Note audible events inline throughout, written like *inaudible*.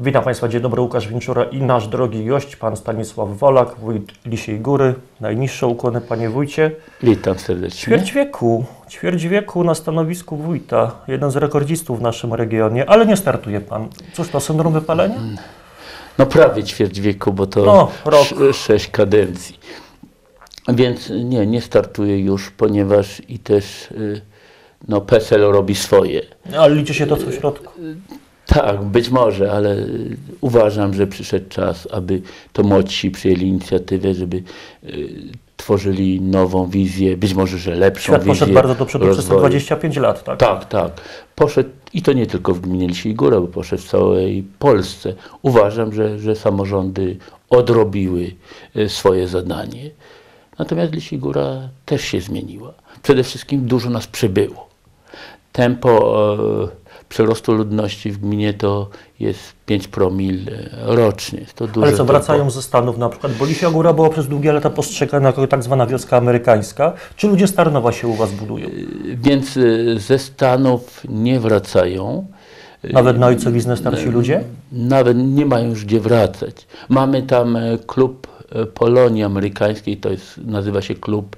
Witam Państwa, dzień dobry, Łukasz Winczura i nasz drogi gość, Pan Stanisław Wolak, wójt Lisiej Góry. Najniższe ukłony, Panie Wójcie. Witam serdecznie. Ćwierć wieku, ćwierć wieku na stanowisku wójta, jeden z rekordzistów w naszym regionie, ale nie startuje Pan. Cóż to, syndrom wypalenia? No prawie ćwierć wieku, bo to No, rok. sześć kadencji. Więc nie, nie startuję już, ponieważ i też y, no, PESEL robi swoje. Ale liczy się to co w środku. Tak, być może, ale uważam, że przyszedł czas, aby to młodsi przyjęli inicjatywę, żeby y, tworzyli nową wizję, być może, że lepszą Świat wizję. poszedł bardzo do przodu przez rozwoju. 25 lat, tak? Tak, tak. Poszedł i to nie tylko w gminie Lisiej Góra, bo poszedł w całej Polsce. Uważam, że, że samorządy odrobiły e, swoje zadanie. Natomiast Lisiej Góra też się zmieniła. Przede wszystkim dużo nas przybyło. Tempo e, przyrostu ludności w gminie to jest 5 promil e, rocznie. To duże Ale co, tempo. wracają ze Stanów na przykład, bo Lisia Góra była przez długie lata postrzegana jako tak zwana wioska amerykańska. Czy ludzie z Tarnowa się u Was budują? Więc e, ze Stanów nie wracają. Nawet na ojcowiznę starsi ludzie? Nawet nie mają już gdzie wracać. Mamy tam klub Polonii Amerykańskiej, to jest, nazywa się klub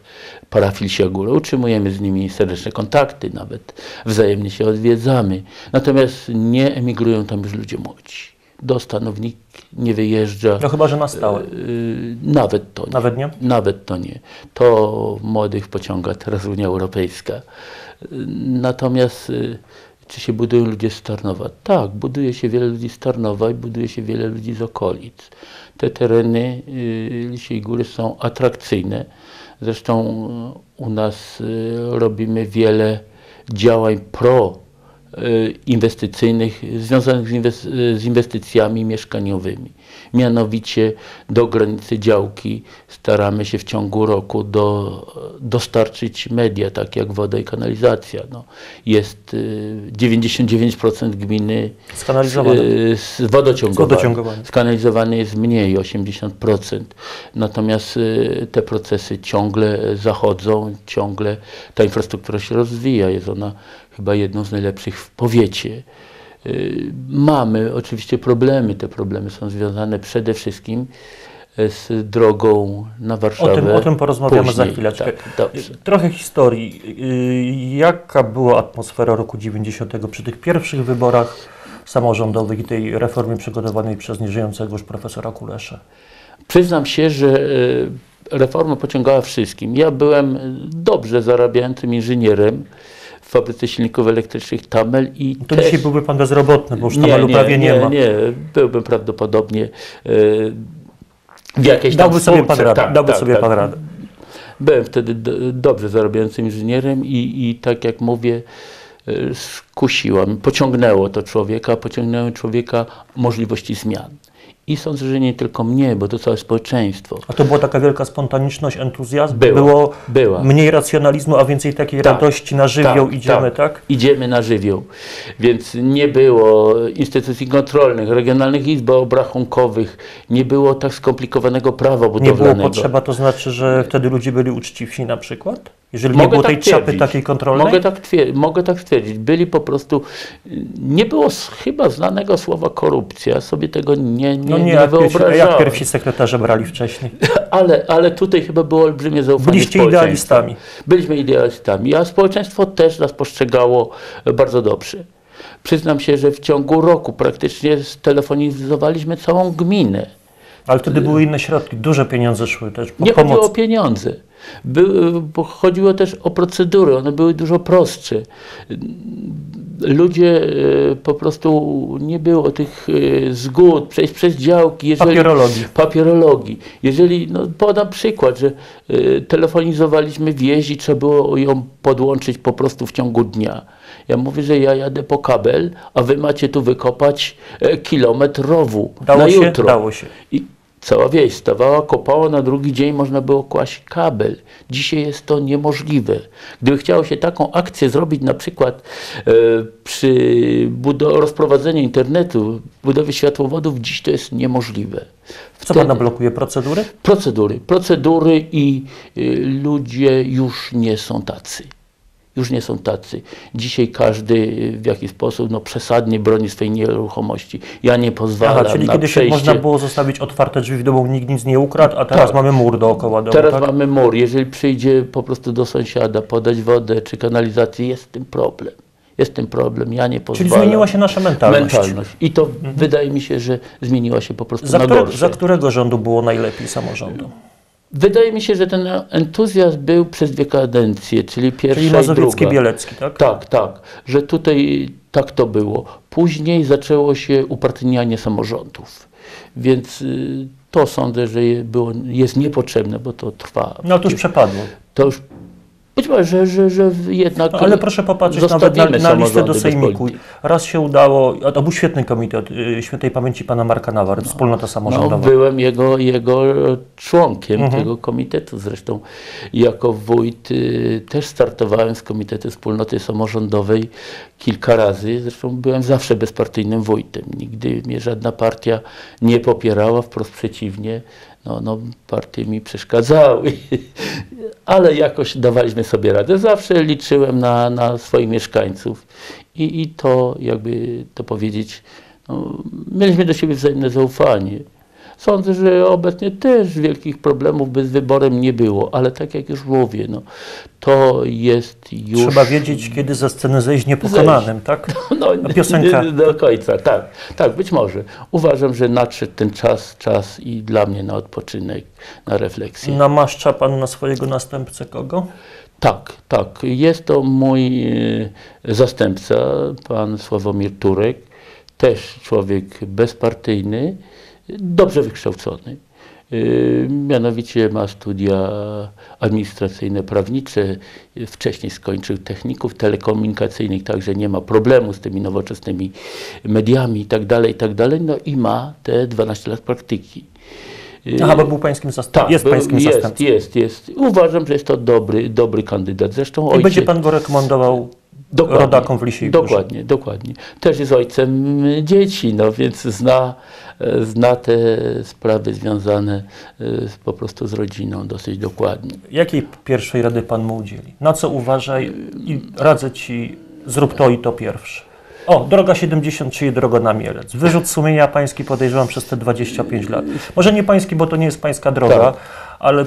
Parafil Siagóra. Utrzymujemy z nimi serdeczne kontakty, nawet wzajemnie się odwiedzamy. Natomiast nie emigrują tam już ludzie młodzi. Do Stanów nikt nie wyjeżdża. No chyba, że na stałe. Y, Nawet to nie. Nawet nie? Nawet to nie. To młodych pociąga teraz Unia Europejska. Natomiast czy się budują ludzie z Tarnowa? Tak, buduje się wiele ludzi z Tarnowa i buduje się wiele ludzi z okolic. Te tereny y, Lisiej Góry są atrakcyjne. Zresztą y, u nas y, robimy wiele działań pro inwestycyjnych związanych z, y, z inwestycjami mieszkaniowymi. Mianowicie do granicy działki staramy się w ciągu roku do, dostarczyć media, tak jak woda i kanalizacja. No, jest y, 99% gminy Skanalizowane. z, z wodociągowane. Skanalizowane jest mniej, 80%. Natomiast te procesy ciągle zachodzą, ciągle ta infrastruktura się rozwija. Jest ona chyba jedną z najlepszych w powiecie. Y, Mamy oczywiście problemy. Te problemy są związane przede wszystkim e, z drogą na O Warszawę. tym, o tym porozmawiamy za później. chwileczkę. Tak. Trochę historii. Yy, Jaka była atmosfera roku 90 przy tych pierwszych wyborach samorządowych i tej reformie przygotowanej przez nieżyjącego już profesora Kulesza? Przyznam się, że e, reforma pociągała wszystkim. Ja byłem dobrze zarabiającym inżynierem fabryce silników elektrycznych Tamel i To też... dzisiaj byłby pan bezrobotny, bo już tam prawie nie, nie, ma. nie, byłbym prawdopodobnie e, w jakiejś tam Dałby sobie pan radę. Tak, dałby tak, sobie tak. pan radę. Byłem wtedy do, dobrze zarabiającym inżynierem i, i tak jak mówię, e, skusiłam, pociągnęło to człowieka, pociągnęły człowieka możliwości zmian. I sądzę, że nie tylko mnie, bo to całe społeczeństwo. A to była taka wielka spontaniczność, entuzjazm? Była, Było była. mniej racjonalizmu, a więcej takiej Tak, radości na żywioł idziemy, tak? Idziemy na żywioł. Więc nie było instytucji kontrolnych, regionalnych izb obrachunkowych, nie było tak skomplikowanego prawa Nie budowlanego. było potrzeba, to znaczy, że wtedy ludzie byli uczciwsi na przykład? Jeżeli nie Mogę było tak tej czapy twierdzić. takiej kontrolnej? Mogę tak, mogę tak stwierdzić. Byli po prostu. Nie było chyba znanego słowa korupcja. Sobie tego nie, nie, No nie, nie, jak pierwsi, wyobrażałem. jak pierwsi sekretarze brali wcześniej. *laughs* Ale, ale tutaj chyba było olbrzymie zaufanie Byliście idealistami. Byliśmy idealistami, a społeczeństwo też nas postrzegało bardzo dobrze. Przyznam się, że w ciągu roku praktycznie stelefonizowaliśmy całą gminę. Ale wtedy były inne środki, duże pieniądze szły też po Nie chodziło o pomoc. pieniądze. By, bo chodziło też o procedury, one były dużo prostsze. Ludzie e, po prostu nie było tych e, zgód, przejść przez działki. Jeżeli, Papierologii. Papierologii. Jeżeli, no podam przykład, że e, telefonizowaliśmy wieś i trzeba było ją podłączyć po prostu w ciągu dnia. Ja mówię, że ja jadę po kabel, a wy macie tu wykopać kilometr rowu Dało na się? jutro. Dało się. I cała wieś stawała, kopała, na drugi dzień można było kłaść kabel. Dzisiaj jest to niemożliwe. Gdyby chciało się taką akcję zrobić na przykład e, przy rozprowadzeniu internetu, budowie światłowodów, dziś to jest niemożliwe. Co pana blokuje? Procedury? Procedury, procedury i y, ludzie już nie są tacy. Już nie są tacy. Dzisiaj każdy y, w jakiś sposób no, przesadnie broni swojej nieruchomości. Ja nie pozwalam Aha, czyli na kiedyś przejście. można było zostawić otwarte drzwi w domu, nikt nic nie ukradł, a teraz Tak. mamy mur dookoła domu, Teraz tak? mamy mur. Jeżeli przyjdzie po prostu do sąsiada podać wodę czy kanalizację, jest z tym problem. Jest tym problem. Ja nie Czyli pozwalam. zmieniła się nasza mentalność. mentalność. I to wydaje mi się, że zmieniła się po prostu Za, na które, gorsze. za którego rządu było najlepiej samorządu? Wydaje mi się, że ten entuzjazm był przez dwie kadencje, czyli pierwsza Czyli i Mazowiecki, druga. Bielecki, tak? Tak, tak, że tutaj tak to było. Później zaczęło się upartyjnianie samorządów, więc y, to sądzę, że było, jest niepotrzebne, bo to trwa. No to już przepadło. To już być może, że, że, jednak. No, ale proszę popatrzeć nawet na, na listę do Sejmiku. Raz się udało, to był świetny komitet y, świętej pamięci pana Marka Nawar, wspólnota No, samorządowa. byłem jego, jego członkiem Mhm. tego komitetu. Zresztą jako wójt y, też startowałem z Komitetu Wspólnoty Samorządowej kilka razy. Zresztą byłem zawsze bezpartyjnym wójtem. Nigdy mnie żadna partia nie popierała, wprost przeciwnie. No, no, partie mi przeszkadzały, *laughs* ale jakoś dawaliśmy sobie radę. Zawsze liczyłem na, na swoich mieszkańców i, i to, jakby to powiedzieć, no, mieliśmy do siebie wzajemne zaufanie. Sądzę, że obecnie też wielkich problemów bez wyborem nie było, ale tak jak już mówię, no, to jest już... Trzeba wiedzieć, kiedy ze sceny zejść niepokonanym, tak? *laughs* No, A piosenka? do końca, tak. Tak, być może. Uważam, że nadszedł ten czas, czas i dla mnie na odpoczynek, na refleksję. Namaszcza pan na swojego następcę kogo? Tak, tak. Jest to mój e, zastępca, pan Sławomir Turek, też człowiek bezpartyjny, dobrze wykształcony. E, Mianowicie ma studia administracyjne, prawnicze. Wcześniej skończył techników telekomunikacyjnych, także nie ma problemu z tymi nowoczesnymi mediami i tak dalej, i tak dalej. No i ma te 12 lat praktyki. E, Aha, bo był pańskim zastępcą. tak, jest pańskim jest, zastępcą. jest, jest. Uważam, że jest to dobry, dobry kandydat. Zresztą I ojciec... będzie pan go rekomendował rodakom w Lisiej Górze. Dokładnie, dokładnie. Też jest ojcem y, dzieci, no więc zna, e, zna te sprawy związane z- po prostu z rodziną dosyć dokładnie. Jakiej pierwszej rady pan mu udzieli? Na co uważaj i radzę ci, zrób to i to pierwsze. O, droga 70, czyli droga na Mielec. Wyrzut sumienia pański podejrzewam przez te 25 lat. Może nie pański, bo to nie jest pańska droga, Tak. ale y,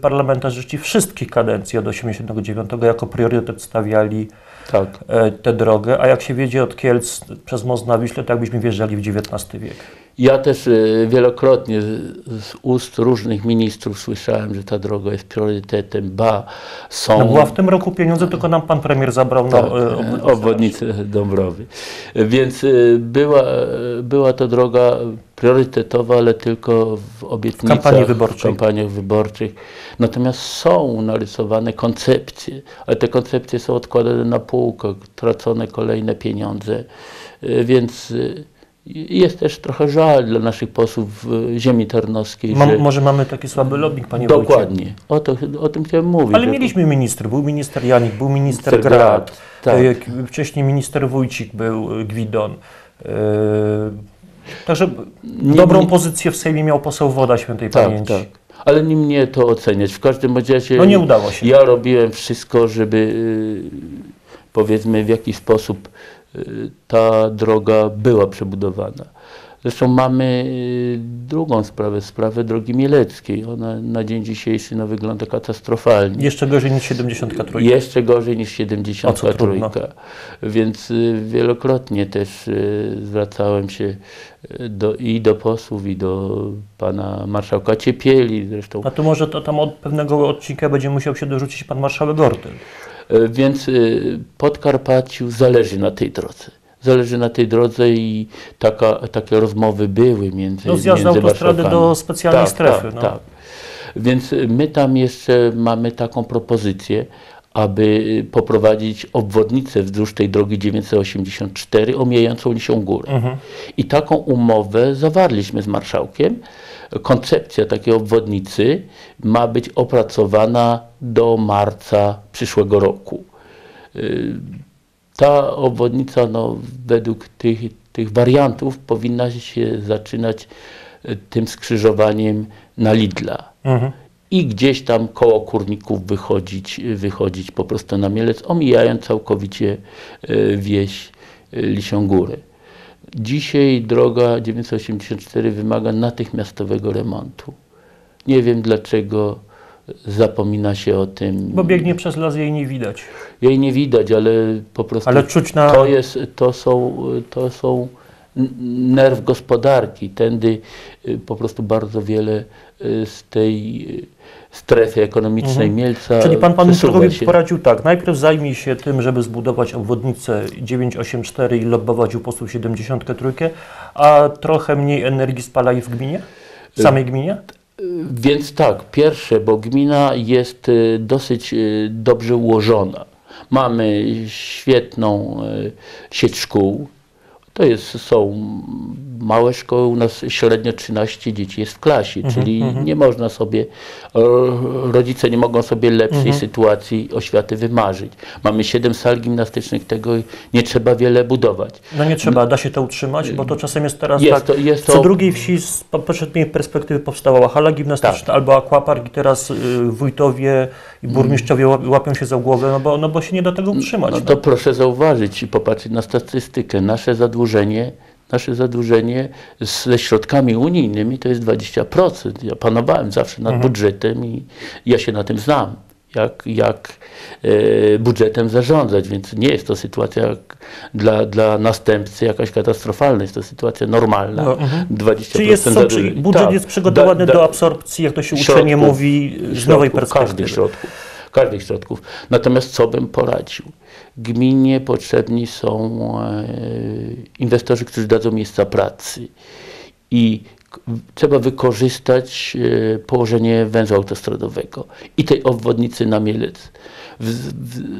parlamentarzyści wszystkich kadencji od 89 jako priorytet stawiali Tak. e, tę drogę, a jak się wiedzie od Kielc przez most na Wiśle, to jakbyśmy wjeżdżali w XIX wiek. Ja też e, wielokrotnie z, ust różnych ministrów słyszałem, że ta droga jest priorytetem, ba, są... No była w tym roku pieniądze, tylko nam pan premier zabrał Tak, na e, obwodnicę. Dąbrowy. Więc e, była, była to droga priorytetowa, ale tylko w obietnicach, kampanii wyborczej. w kampaniach wyborczych. Natomiast są narysowane koncepcje, ale te koncepcje są odkładane na półkę, tracone kolejne pieniądze, więc jest też trochę żal dla naszych posłów ziemi tarnowskiej, Mam, że... może mamy taki słaby lobbying, panie? Dokładnie, o, to, o tym chciałem mówić. Ale że- mieliśmy ministr, był minister Janik, był minister Minister Grad, tak. e, wcześniej minister Wójcik był, e, Gwidon. E, Także Nie- dobrą nie- pozycję w Sejmie miał poseł Woda Świętej Tak, Pamięci. tak. Ale nie mnie to oceniać. W każdym razie No nie udało się. Ja robiłem wszystko, żeby y, powiedzmy w jakiś sposób y, ta droga była przebudowana. Zresztą mamy y, drugą sprawę, sprawę drogi mieleckiej. Ona na dzień dzisiejszy no, wygląda katastrofalnie. Jeszcze gorzej niż 73. Jeszcze gorzej niż O co 73. trudno. Więc y, wielokrotnie też y, zwracałem się do, i do posłów, i do pana marszałka Ciepieli zresztą. A tu może to tam od pewnego odcinka będzie musiał się dorzucić pan marszałek Gortyl. Więc Podkarpaciu zależy na tej drodze. Zależy na tej drodze i taka, takie rozmowy były między No zjazd między autostrady do specjalnej tak, strefy. Tak, no. tak. Więc y, my tam jeszcze mamy taką propozycję, aby y, poprowadzić obwodnicę wzdłuż tej drogi 984 omijającą Lisią Górę. Mhm. I taką umowę zawarliśmy z marszałkiem. Koncepcja takiej obwodnicy ma być opracowana do marca przyszłego roku. Ta obwodnica no, według tych, tych wariantów powinna się zaczynać y, tym skrzyżowaniem na Lidla. Mhm. i gdzieś tam koło kurników wychodzić, wychodzić po prostu na Mielec, omijając całkowicie e, wieś e, Lisią Górę. Dzisiaj droga 984 wymaga natychmiastowego remontu. Nie wiem dlaczego zapomina się o tym. Bo biegnie przez las jej nie widać. Jej nie widać, ale po prostu Ale czuć na... to, jest, to są, to są nerw gospodarki. Tędy y, po prostu bardzo wiele y, z tej y, strefy ekonomicznej Mielca Mhm. Czyli pan panu się. poradził tak, najpierw zajmij się tym, żeby zbudować obwodnicę 984 i lobbować u posłu 73, a trochę mniej energii spalaj w gminie? W samej gminie? Więc tak, pierwsze, bo gmina jest y, dosyć y, dobrze ułożona. Mamy świetną y, sieć szkół. To jest, są małe szkoły, u nas średnio 13 dzieci jest w klasie, czyli nie można sobie, rodzice nie mogą sobie lepszej sytuacji oświaty wymarzyć. Mamy 7 sal gimnastycznych, tego nie trzeba wiele budować. No nie trzeba, da się to utrzymać, bo to czasem jest teraz Jest tak, to- jest co to- drugiej wsi z po- poprzedniej perspektywy powstała hala gimnastyczna Tak. albo aquapark i teraz y, wójtowie i burmistrzowie łap- łapią się za głowę, no bo, no bo się nie do tego utrzymać. No no. to proszę zauważyć i popatrzeć na statystykę. Nasze zadłużenie, nasze zadłużenie ze środkami unijnymi to jest 20%. Ja panowałem zawsze nad budżetem i ja się na tym znam. Jak, jak e, budżetem zarządzać, więc nie jest to sytuacja dla, dla następcy jakaś katastrofalna, jest to sytuacja normalna. No, mhm. 20% Czyli jest, są, czyli budżet Tak. jest przygotowany Da- da- do absorpcji, jak to się uczenie mówi, z nowej środków, perspektywy. Każdych środków, każdych środków. Natomiast co bym poradził? Gminie potrzebni są e, inwestorzy, którzy dadzą miejsca pracy. I trzeba wykorzystać e, położenie węzła autostradowego i tej obwodnicy na Mielec.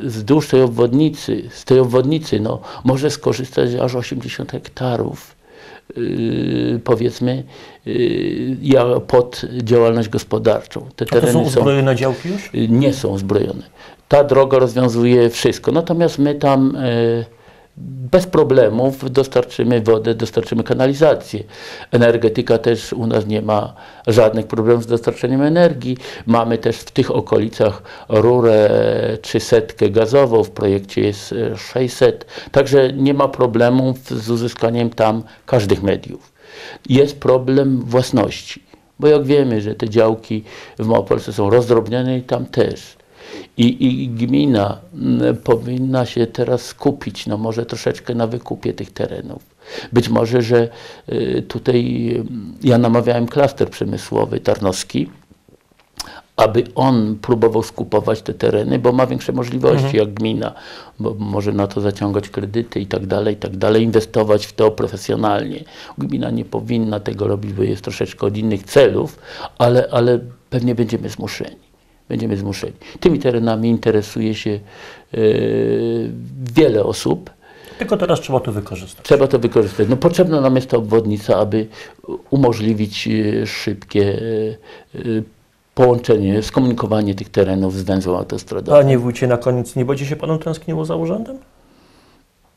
Wzdłuż tej obwodnicy, z tej obwodnicy no, może skorzystać aż 80 hektarów powiedzmy yy, ja- pod działalność gospodarczą. Te A to są tereny są, uzbrojone działki już? yy, nie są uzbrojone. Ta droga rozwiązuje wszystko. Natomiast my tam bez problemów dostarczymy wodę, dostarczymy kanalizację. Energetyka też u nas nie ma żadnych problemów z dostarczeniem energii. Mamy też w tych okolicach rurę 300 gazową, w projekcie jest e, 600. Także nie ma problemów z uzyskaniem tam każdych mediów. Jest problem własności, bo jak wiemy, że te działki w Małopolsce są rozdrobnione i tam też. I, I gmina powinna się teraz skupić, no może troszeczkę na wykupie tych terenów. Być może, że y, tutaj y, ja namawiałem klaster przemysłowy tarnowski, aby on próbował skupować te tereny, bo ma większe możliwości jak gmina, bo może na to zaciągać kredyty i tak dalej, i tak dalej, inwestować w to profesjonalnie. Gmina nie powinna tego robić, bo jest troszeczkę od innych celów, ale, ale pewnie będziemy zmuszeni. Będziemy zmuszeni. Tymi terenami interesuje się e, wiele osób. Tylko teraz trzeba to wykorzystać. Trzeba to wykorzystać. No, potrzebna nam jest ta obwodnica, aby umożliwić e, szybkie e, połączenie, skomunikowanie tych terenów z węzłem autostradowym. Panie wójcie, na koniec nie będzie się panu tęskniło za urzędem?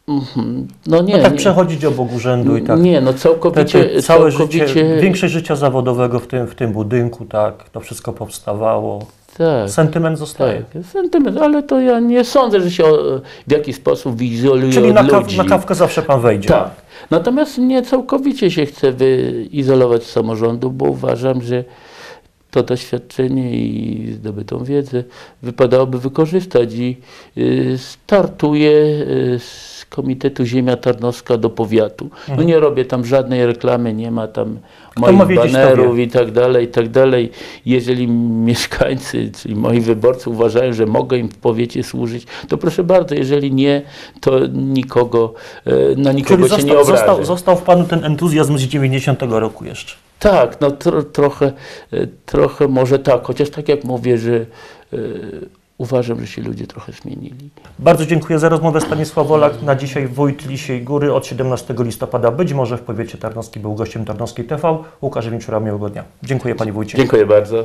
Mhm. No nie, No tak nie, przechodzić obok urzędu i tak. nie, no całkowicie, całe całkowicie życie, większość życia zawodowego w tym, w tym budynku, tak, to wszystko powstawało. Tak, Sentyment zostaje. tak, sentyment, ale to ja nie sądzę, że się o, w jakiś sposób izoluje Czyli na, kaw, na kawkę zawsze pan wejdzie. Tak. Natomiast nie całkowicie się chcę wyizolować z samorządu, bo uważam, że to doświadczenie i zdobytą wiedzę wypadałoby wykorzystać i y, startuję y, z Komitetu Ziemia Tarnowska do powiatu. No nie robię tam żadnej reklamy, nie ma tam Mhm. ma moich wiedzieć, to banerów i tak dalej, i tak dalej. Jeżeli mieszkańcy, czyli moi wyborcy uważają, że mogę im w powiecie służyć, to proszę bardzo, jeżeli nie, to nikogo, e, na nikogo Czyli się nie został, obrażę. został, został w panu ten entuzjazm z 90 roku jeszcze. Tak, no tro, trochę, e, trochę może tak, chociaż tak jak mówię, że e, uważam, że się ludzie trochę zmienili. Bardzo dziękuję za rozmowę Stanisław Wolak. Na dzisiaj wójt Lisiej Góry od 17 listopada być może w powiecie tarnowskim był gościem Tarnowskiej TV. Łukasz Winczura, miłego dnia. Dziękuję panie wójcie. Dziękuję bardzo.